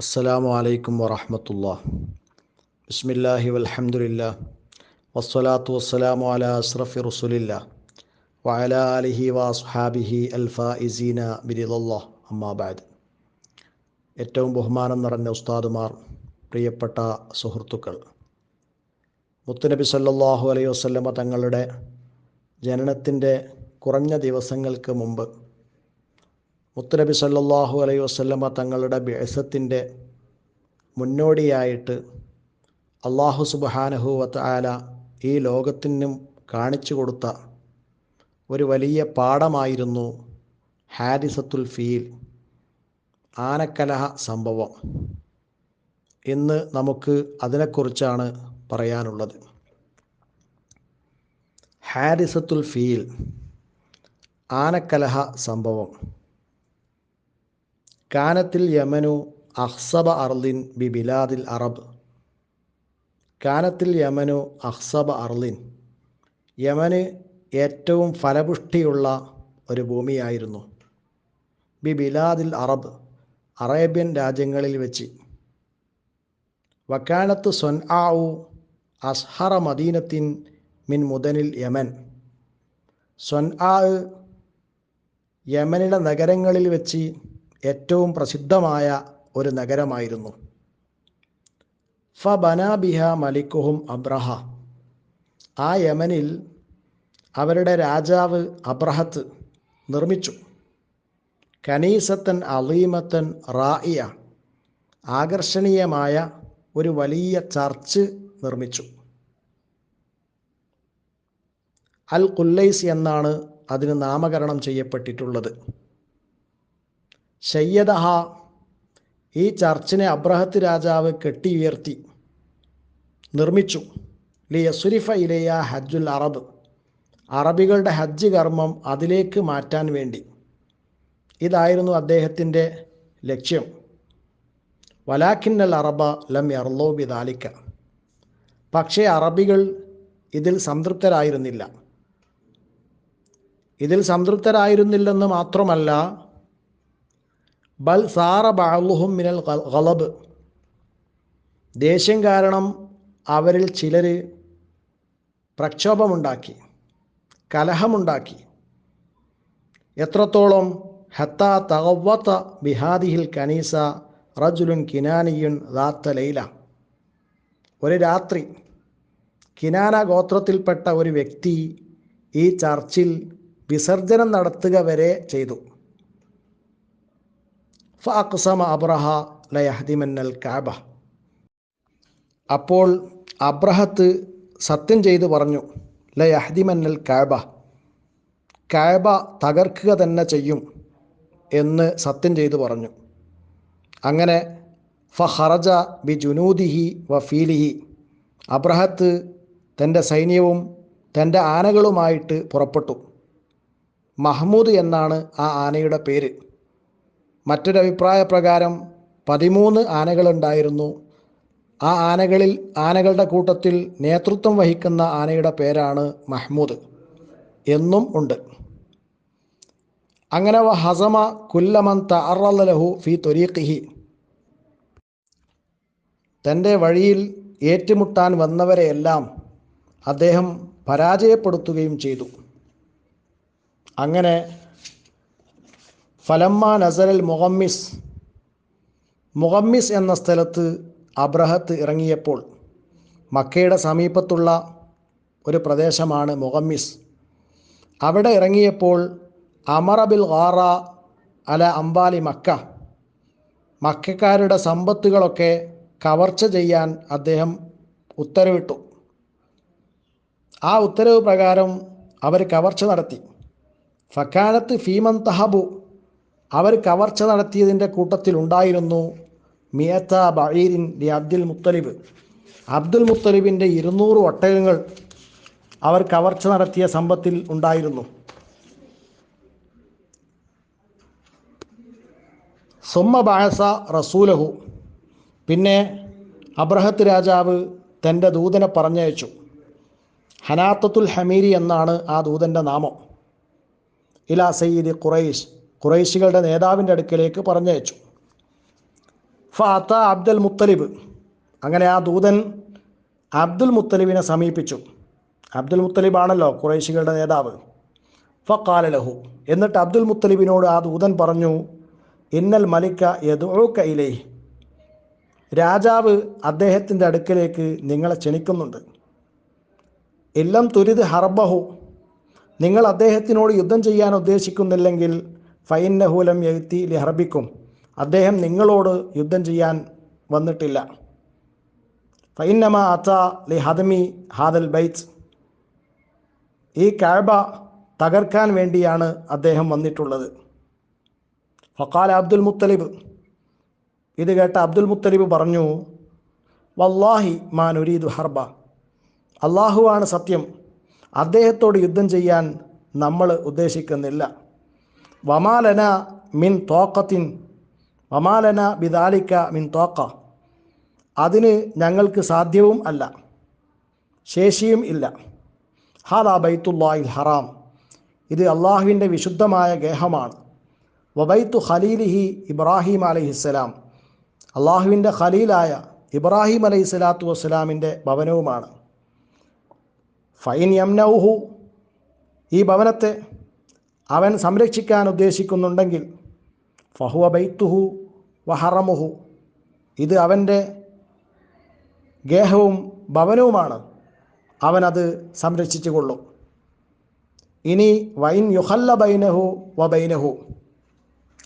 അസ്സലാമു അലൈക്കും വറഹമത്തുള്ള. ബിസ്മില്ലാഹി വൽഹമുല്ല വസ്സലാത്തു വസ്സലാമു അല അസ്രഫി റസുലില്ല. വഅല അലിഹി വസ്ഹാബിഹി അൽഫായിസീന ബിരിദല്ലാ അമ്മാബാദ് ഏറ്റവും ബഹുമാനം നിറഞ്ഞ ഉസ്താദുമാർ പ്രിയപ്പെട്ട സുഹൃത്തുക്കൾ. മുത്തുനബി സല്ലാഹു അലൈഹി വസ്ലമ തങ്ങളുടെ ജനനത്തിന്റെ കുറഞ്ഞ ദിവസങ്ങൾക്ക് മുമ്പ് മുത്തുനബി സല്ലാഹു അലൈ വസല്ലമ തങ്ങളുടെ ബേസത്തിന്റെ മുന്നോടിയായിട്ട് അള്ളാഹു സുബ്ഹാനഹു ആല ഈ ലോകത്തിനും കാണിച്ചു കൊടുത്ത ഒരു വലിയ പാഠമായിരുന്നു ഹാരിസത്തുൽ ഫീൽ ആനക്കലഹ സംഭവം. ഇന്ന് നമുക്ക് അതിനെക്കുറിച്ചാണ് പറയാനുള്ളത്. ഹാരിസത്തുൽ ഫീൽ ആനക്കലഹ സംഭവം. കാനത്തിൽ യമനു അഹ്സബ അർലിൻ ബി ബിലാദിൽ അറബ്. കാനത്തിൽ യമനു അഹ്സബ അർലിൻ യമന് ഏറ്റവും ഫലപുഷ്ടിയുള്ള ഒരു ഭൂമിയായിരുന്നു. ബി ബിലാദിൽ അറബ് അറേബ്യൻ രാജ്യങ്ങളിൽ വെച്ച്. വക്കാനത്ത് സൊൻ ആവു അസ്ഹറ മദീനത്തിൻ മിൻ മുതനിൽ യമൻ. സൊൻ ആ യമനിലെ നഗരങ്ങളിൽ വെച്ച് ഏറ്റവും പ്രസിദ്ധമായ ഒരു നഗരമായിരുന്നു. ഫ ബനാബിഹ മലിക്കുഹും അബ്രഹ. ആ യമനിൽ അവരുടെ രാജാവ് അബ്രഹത്ത് നിർമ്മിച്ചു. കനീസത്തൻ അലീമത്തൻ റായിയ ആകർഷണീയമായ ഒരു വലിയ ചർച്ച് നിർമ്മിച്ചു. അൽ കുല്ലൈസ് എന്നാണ് അതിന് നാമകരണം ചെയ്യപ്പെട്ടിട്ടുള്ളത്. ഷയ്യദഹ ഈ ചർച്ചിനെ അബ്രഹത്ത് രാജാവ് കെട്ടിയുയർത്തി നിർമ്മിച്ചു. ലി യസുരിഫ ഇലയ ഹജ്ജുൽ അറബ്. അറബികളുടെ ഹജ്ജ് കർമ്മം അതിലേക്ക് മാറ്റാൻ വേണ്ടി. ഇതായിരുന്നു അദ്ദേഹത്തിന്റെ ലക്ഷ്യം. വലാഖിന്നൽ അറബ ലം എർലോ ബിദാലിക്ക. പക്ഷേ അറബികൾ ഇതിൽ സംതൃപ്തരായിരുന്നില്ല. ഇതിൽ സംതൃപ്തരായിരുന്നില്ലെന്ന് മാത്രമല്ല ബൽ സാറ ബാഹുഹും മിനൽ ഗളബ് ദേഷ്യം കാരണം അവരിൽ ചിലർ പ്രക്ഷോഭമുണ്ടാക്കി കലഹമുണ്ടാക്കി. എത്രത്തോളം ഹത്ത തകവത്ത ബിഹാദിഹിൽ കനീസ റജുലുൻ കിനാനിയുൻ ദാത്ത ലൈല. ഒരു രാത്രി കിനാന ഗോത്രത്തിൽപ്പെട്ട ഒരു വ്യക്തി ഈ ചർച്ചിൽ വിസർജനം നടത്തുക വരെ ചെയ്തു. ഫഅക്സമ അബ്രഹ ലയഹദിമന്നൽ കാബ അപ്പോൾ അബ്രഹത്ത് സത്യം ചെയ്തു പറഞ്ഞു ലയഹദിമന്നൽ കാബ കാബ തകർക്കുക തന്നെ ചെയ്യും എന്ന് സത്യം ചെയ്തു പറഞ്ഞു. അങ്ങനെ ഫഹറജ ബി ജുനൂദിഹി വ ഫീലിഹി. അബ്രഹത്ത് തന്റെ സൈന്യവും തന്റെ ആനകളുമായിട്ട് പുറപ്പെട്ടു. മഹ്മൂദ് എന്നാണ് ആ ആനയുടെ പേര്. മറ്റൊരു അഭിപ്രായ പ്രകാരം പതിമൂന്ന് ആനകളുണ്ടായിരുന്നു. ആ ആനകളിൽ ആനകളുടെ കൂട്ടത്തിൽ നേതൃത്വം വഹിക്കുന്ന ആനയുടെ പേരാണ് മഹ്മൂദ് എന്നും ഉണ്ട്. അങ്ങനെ വ ഹസമ കുല്ലമൻ തഅറലഹു ഫി തൊരീഖിഹി. തന്റെ വഴിയിൽ ഏറ്റുമുട്ടാൻ വന്നവരെയെല്ലാം അദ്ദേഹം പരാജയപ്പെടുത്തുകയും ചെയ്തു. അങ്ങനെ ഫലമ്മ നസരൽ മുഹമ്മിസ് മുഹമ്മിസ് എന്ന സ്ഥലത്ത് അബ്രഹത്ത് ഇറങ്ങിയപ്പോൾ മക്കയുടെ സമീപത്തുള്ള ഒരു പ്രദേശമാണ് മുഹമ്മിസ് അവിടെ ഇറങ്ങിയപ്പോൾ അമറബിൽ ഗാറ അല അംബാലി മക്ക. മക്കാരുടെ സമ്പത്തുകളൊക്കെ കവർച്ച ചെയ്യാൻ അദ്ദേഹം ഉത്തരവിട്ടു. ആ ഉത്തരവ് പ്രകാരം അവർ കവർച്ച നടത്തി. ഫക്കാനത്ത് ഫീമൻ തഹബു അവർ കവർച്ച നടത്തിയതിന്റെ കൂട്ടത്തിലുണ്ടായിരുന്നു മിയത്ത ബഴീരിൻ ലി അബ്ദുൽ മുത്തലിബ്. അബ്ദുൽ മുത്തലിബിന്റെ ഇരുന്നൂറ് ഒട്ടകങ്ങൾ അവർ കവർച്ച നടത്തിയ സമ്പത്തിൽ ഉണ്ടായിരുന്നു. സുമ്മ ബാഴസ റസൂലഹു. പിന്നെ അബ്രഹത്ത് രാജാവ് തന്റെ ദൂതനെ പറഞ്ഞയച്ചു. ഹനാത്തത്തുൽ ഹമീരി എന്നാണ് ആ ദൂതന്റെ നാമം. ഇലാ സയ്യിദ് ഖുറൈഷ് ഖുറൈശികളുടെ നേതാവിന്റെ അടുക്കലേക്ക് പറഞ്ഞയച്ചു. ഫാത്ത അബ്ദുൽ മുത്തലിബ്. അങ്ങനെ ആ ദൂതൻ അബ്ദുൽ മുത്തലിബിനെ സമീപിച്ചു. അബ്ദുൽ മുത്തലിബാണല്ലോ കുറേശികളുടെ നേതാവ്. ഫക്കാല ലഹു. എന്നിട്ട് അബ്ദുൽ മുത്തലിബിനോട് ആ ദൂതൻ പറഞ്ഞു ഇന്നൽ മലിക്ക യദുക്ക ഇലേ രാജാവ് അദ്ദേഹത്തിന്റെ അടുക്കലേക്ക് നിങ്ങളെ ക്ഷണിക്കുന്നുണ്ട്. എല്ലാം തുരിത് ഹർബഹു. നിങ്ങൾ അദ്ദേഹത്തിനോട് യുദ്ധം ചെയ്യാൻ ഉദ്ദേശിക്കുന്നില്ലെങ്കിൽ ഫൈനഹൂലം എഴുത്തി ലിഹർബിക്കും. അദ്ദേഹം നിങ്ങളോട് യുദ്ധം ചെയ്യാൻ വന്നിട്ടില്ല. ഫൈനമ അത്ത ലി ഹദമി ഹാദൽ ബൈത്ത് ഈ കാബ തകർക്കാൻ വേണ്ടിയാണ് അദ്ദേഹം വന്നിട്ടുള്ളത്. ഫക്കാൽ അബ്ദുൽ മുത്തലിബ്. ഇത് കേട്ട അബ്ദുൽ മുത്തലിബ് പറഞ്ഞു വല്ലാഹി മാൻ ഉരീദു ഹർബ. അള്ളാഹുവാണ് സത്യം. അദ്ദേഹത്തോട് യുദ്ധം ചെയ്യാൻ നമ്മൾ ഉദ്ദേശിക്കുന്നില്ല. വമാലന മിൻ തോക്കത്തിൻ വമാലന ബിദാലിക്ക മിൻ തോക്ക. അതിന് ഞങ്ങൾക്ക് സാധ്യവും അല്ല ശേഷിയും ഇല്ല. ഹാദാ ബൈത്തുല്ലാഹിൽ ഹറാം. ഇത് അള്ളാഹുവിന്റെ വിശുദ്ധമായ ഗേഹമാണ്. വബൈത്തു ഖലീലിഹി ഇബ്രാഹിം അലൈഹിസ്സലാം. അള്ളാഹുവിന്റെ ഖലീലായ ഇബ്രാഹിം അലൈഹി സ്വലാത്തു വസ്സലാമിന്റെ ഭവനവുമാണ്. ഫൈൻ യംനൗഹു ഈ ഭവനത്തെ അവൻ സംരക്ഷിക്കാൻ ഉദ്ദേശിക്കുന്നുണ്ടെങ്കിൽ ഫഹുവ ബൈത്തുഹു വഹറമുഹു ഇത് അവന്റെ ഗേഹവും ഭവനവുമാണ്. അവനത് സംരക്ഷിച്ചു കൊള്ളും. ഇനി വൈൻ യുഹല്ല ബൈനഹു വ ബൈനഹു.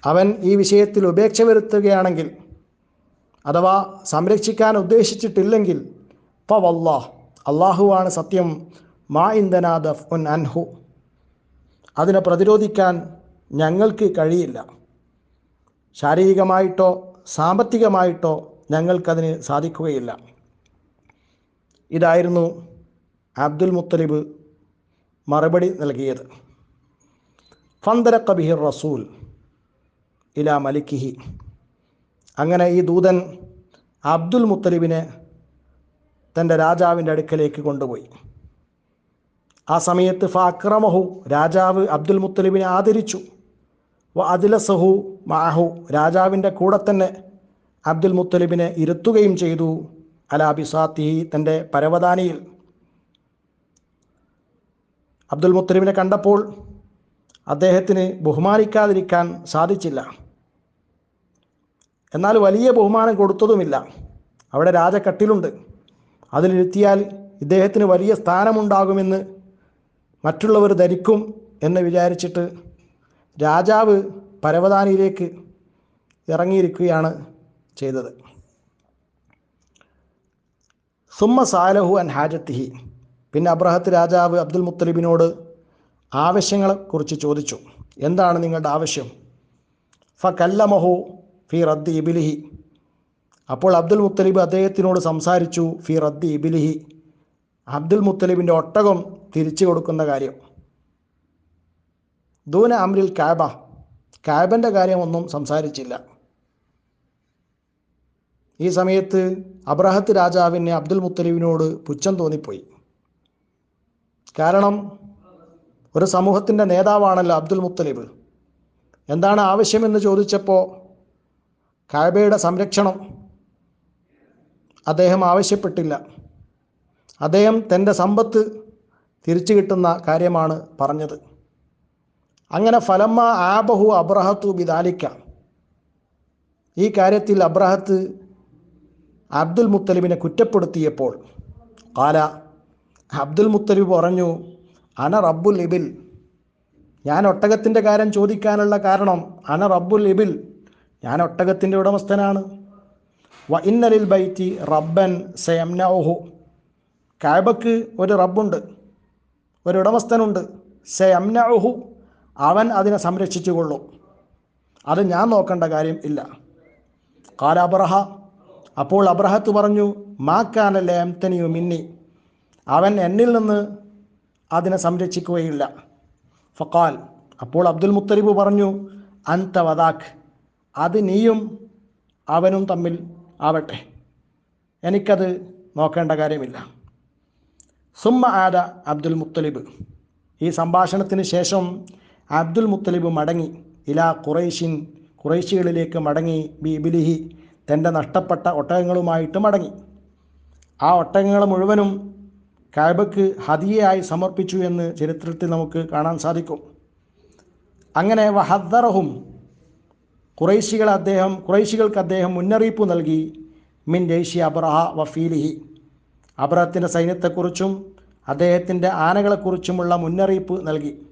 അവൻ ഈ വിഷയത്തിൽ ഉപേക്ഷ വരുത്തുകയാണെങ്കിൽ അഥവാ സംരക്ഷിക്കാൻ ഉദ്ദേശിച്ചിട്ടില്ലെങ്കിൽ ഫവല്ലാഹ് വല്ലാഹ് അള്ളാഹുവാണ് സത്യം മാ ഇന്ധന ദഫ് ഉൻ അൻഹു. അതിനെ പ്രതിരോധിക്കാൻ ഞങ്ങൾക്ക് കഴിയില്ല. ശാരീരികമായിട്ടോ സാമ്പത്തികമായിട്ടോ ഞങ്ങൾക്കതിന് സാധിക്കുകയില്ല. ഇതായിരുന്നു അബ്ദുൽ മുത്തലിബ് മറുപടി നൽകിയത്. ഫന്തര കബിഹിർ റസൂൽ ഇല മലിക്കിഹി. അങ്ങനെ ഈ ദൂതൻ അബ്ദുൽ മുത്തലിബിനെ തന്റെ രാജാവിന്റെ അടുക്കലേക്ക് കൊണ്ടുപോയി. ആ സമയത്ത് ഫാക്രമഹു രാജാവ് അബ്ദുൽ മുത്തലിബിനെ ആദരിച്ചു. വ അദിലസഹു മാഹു രാജാവിന്റെ കൂടെ തന്നെ അബ്ദുൽ മുത്തലിബിനെ ഇരുത്തുകയും ചെയ്തു. അലാ ബിസാത്തിഹി തന്റെ പരവതാനിയിൽ. അബ്ദുൽ മുത്തലിബിനെ കണ്ടപ്പോൾ അദ്ദേഹത്തിന് ബഹുമാനിക്കാതിരിക്കാൻ സാധിച്ചില്ല. എന്നാൽ വലിയ ബഹുമാനം കൊടുത്തതുമില്ല. അവിടെ രാജകട്ടിലുണ്ട്. അതിലിരുത്തിയാൽ ഇദ്ദേഹത്തിന് വലിയ സ്ഥാനമുണ്ടാകുമെന്ന് മറ്റുള്ളവർ ധരിക്കും എന്ന് വിചാരിച്ചിട്ട് രാജാവ് പരവതാനിയിലേക്ക് ഇറങ്ങിയിരിക്കുകയാണ് ചെയ്തത്. സുമ്മ സാലഹു അൻ ഹാജത്തിഹി. പിന്നെ അബ്രഹത്ത് രാജാവ് അബ്ദുൽ മുത്തലിബിനോട് ആവശ്യങ്ങളെക്കുറിച്ച് ചോദിച്ചു. എന്താണ് നിങ്ങളുടെ ആവശ്യം? ഫ കല്ലമഹു ഫി റദ്ദി ഇബിലിഹി. അപ്പോൾ അബ്ദുൽ മുത്തലിബ് അദ്ദേഹത്തിനോട് സംസാരിച്ചു ഫി റദ്ദി ഇബിലിഹി. അബ്ദുൽ മുത്തലിബിന്റെ ഒട്ടകം തിരിച്ചു കൊടുക്കുന്ന കാര്യം. ദൂന അമ്രിൽ കാബ. കാബന്റെ കാര്യമൊന്നും സംസാരിച്ചില്ല. ഈ സമയത്ത് അബ്രഹത്ത് രാജാവിന് അബ്ദുൽ മുത്തലിബിനോട് പുച്ഛം തോന്നിപ്പോയി. കാരണം ഒരു സമൂഹത്തിന്റെ നേതാവാണല്ലോ അബ്ദുൽ മുത്തലിബ്. എന്താണ് ആവശ്യമെന്ന് ചോദിച്ചപ്പോൾ കാബയുടെ സംരക്ഷണം അദ്ദേഹം ആവശ്യപ്പെട്ടില്ല. അദ്ദേഹം തന്റെ സമ്പത്ത് തിരിച്ചു കിട്ടുന്ന കാര്യമാണ് പറഞ്ഞത്. അങ്ങനെ ഫലമ്മ ആബഹു അബ്രഹത്തു ബിദാലിക്ക. ഈ കാര്യത്തിൽ അബ്രഹത്ത് അബ്ദുൽ മുത്തലിബിനെ കുറ്റപ്പെടുത്തിയപ്പോൾ കാല അബ്ദുൽ മുത്തലിബ് പറഞ്ഞു അന റബ്ബുൽ ഇബിൽ. ഞാൻ ഒട്ടകത്തിന്റെ കാര്യം ചോദിക്കാനുള്ള കാരണം അന റബ്ബുൽ ഇബിൽ. ഞാൻ ഒട്ടകത്തിന്റെ ഉടമസ്ഥനാണ്. വ ഇന്നലിൽ ബൈറ്റി റബ്ബൻ സയംനൗഹു. കാബക്ക് ഒരു റബ്ബുണ്ട് ഒരു ഉടമസ്ഥനുണ്ട്. സെ അംനഹു അവൻ അതിനെ സംരക്ഷിച്ചു കൊള്ളും അത് ഞാൻ നോക്കേണ്ട കാര്യം ഇല്ല. കാല അബ്രഹ അപ്പോൾ അബ്രഹത്ത് പറഞ്ഞു മാക്കാനല്ലേ എംതനിയു മിന്നി. അവൻ എന്നിൽ നിന്ന് അതിനെ സംരക്ഷിക്കുകയില്ല. ഫക്കാൽ അപ്പോൾ അബ്ദുൽ മുത്തലിബ് പറഞ്ഞു അൻത വദാഖ് അത് നീയും അവനും തമ്മിൽ ആവട്ടെ. എനിക്കത് നോക്കേണ്ട കാര്യമില്ല. സുമ്മ ആദ അബ്ദുൽ മുത്തലിബ്. ഈ സംഭാഷണത്തിന് ശേഷം അബ്ദുൽ മുത്തലിബ് മടങ്ങി. ഇലാ ഖുറൈഷിൻ ഖുറൈശികളിലേക്ക് മടങ്ങി. ബി ഇബിലിഹി തന്റെ നഷ്ടപ്പെട്ട ഒട്ടകങ്ങളുമായിട്ട് മടങ്ങി. ആ ഒട്ടകങ്ങൾ മുഴുവനും കാബയ്ക്ക് ഹതിയായി സമർപ്പിച്ചു എന്ന് ചരിത്രത്തിൽ നമുക്ക് കാണാൻ സാധിക്കും. അങ്ങനെ വഹദ്ദറഹും കുറൈശികൾ അദ്ദേഹം കുറൈശികൾക്ക് അദ്ദേഹം മുന്നറിയിപ്പ് നൽകി. മിൻ ജയ്ഷി അബ്രഹ വഫീലിഹി അബ്രഹത്തിന്റെ സൈന്യത്തെക്കുറിച്ചും അദ്ദേഹത്തിന്റെ ആനകളെക്കുറിച്ചുമുള്ള മുന്നറിയിപ്പ് നൽകി.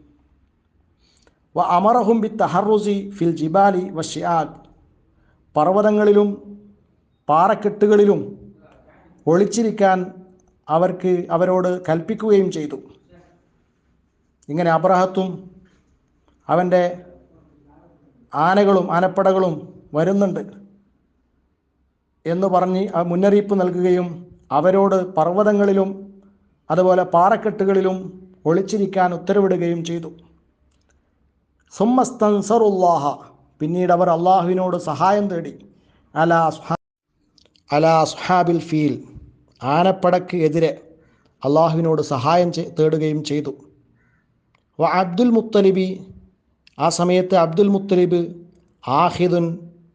വ അമറഹും ബി തഹറുസി ഫിൽ ജിബാലി വ ഷിയാദ് പർവതങ്ങളിലും പാറക്കെട്ടുകളിലും ഒളിച്ചിരിക്കാൻ അവർക്ക് അവരോട് കൽപ്പിക്കുകയും ചെയ്തു. ഇങ്ങനെ അബ്രഹത്തും അവന്റെ ആനകളും ആനപ്പടകളും വരുന്നുണ്ട് എന്ന് പറഞ്ഞ് മുന്നറിയിപ്പ് നൽകുകയും അവരോട് പർവതങ്ങളിലും അതുപോലെ പാറക്കെട്ടുകളിലും ഒളിച്ചിരിക്കാൻ ഉത്തരവിടുകയും ചെയ്തു. സുമ്മസ്തൻസറുല്ലാഹ പിന്നീട് അവർ അള്ളാഹുവിനോട് സഹായം തേടി. അല അല അസ്ഹാബിൽ ഫീൽ ആനപ്പടക്ക് എതിരെ അള്ളാഹുവിനോട് സഹായം തേടുകയും ചെയ്തു. വ അബ്ദുൽ മുത്തലിബി ആ സമയത്ത് അബ്ദുൽ മുത്തലിബ് ആഹിദുൻ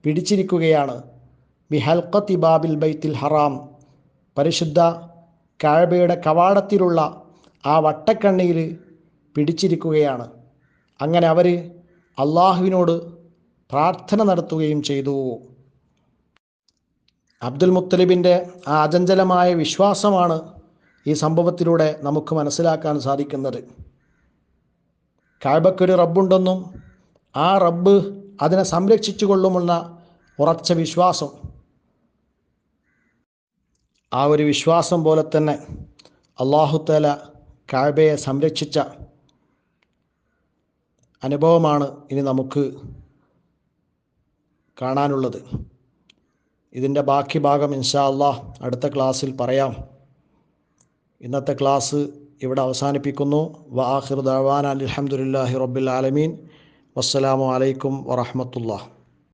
പിടിച്ചിരിക്കുകയാണ്. ബി ഹൽക്കത്തി ബാബിൽ ബൈത്തിൽ ഹറാം. പരിശുദ്ധ കാഴ്ബയുടെ കവാടത്തിലുള്ള ആ വട്ടക്കണ്ണിയിൽ പിടിച്ചിരിക്കുകയാണ്. അങ്ങനെ അവർ അള്ളാഹുവിനോട് പ്രാർത്ഥന നടത്തുകയും ചെയ്തു. അബ്ദുൽ മുത്തലിബിന്റെ ആ അചഞ്ചലമായ വിശ്വാസമാണ് ഈ സംഭവത്തിലൂടെ നമുക്ക് മനസ്സിലാക്കാൻ സാധിക്കുന്നത്. കാഴ്ബക്കൊരു റബ്ബുണ്ടെന്നും ആ റബ്ബ് അതിനെ സംരക്ഷിച്ചു കൊള്ളുമെന്ന ഉറച്ച വിശ്വാസം ആ ഒരു വിശ്വാസം പോലെ തന്നെ അള്ളാഹുത്തല കാഴ്ബയെ സംരക്ഷിച്ച അനുഭവമാണ് ഇനി നമുക്ക് കാണാനുള്ളത്. ഇതിന്റെ ബാക്കി ഭാഗം ഇൻഷാ അള്ളാഹ് അടുത്ത ക്ലാസ്സിൽ പറയാം. ഇന്നത്തെ ക്ലാസ് ഇവിടെ അവസാനിപ്പിക്കുന്നു. വ ആഹിർ ദഅവാന അൽഹംദുലില്ലാഹി റബ്ബിൽ ആലമീൻ. വസ്സലാമു അലൈക്കും വറഹ്മത്തുള്ളാഹി.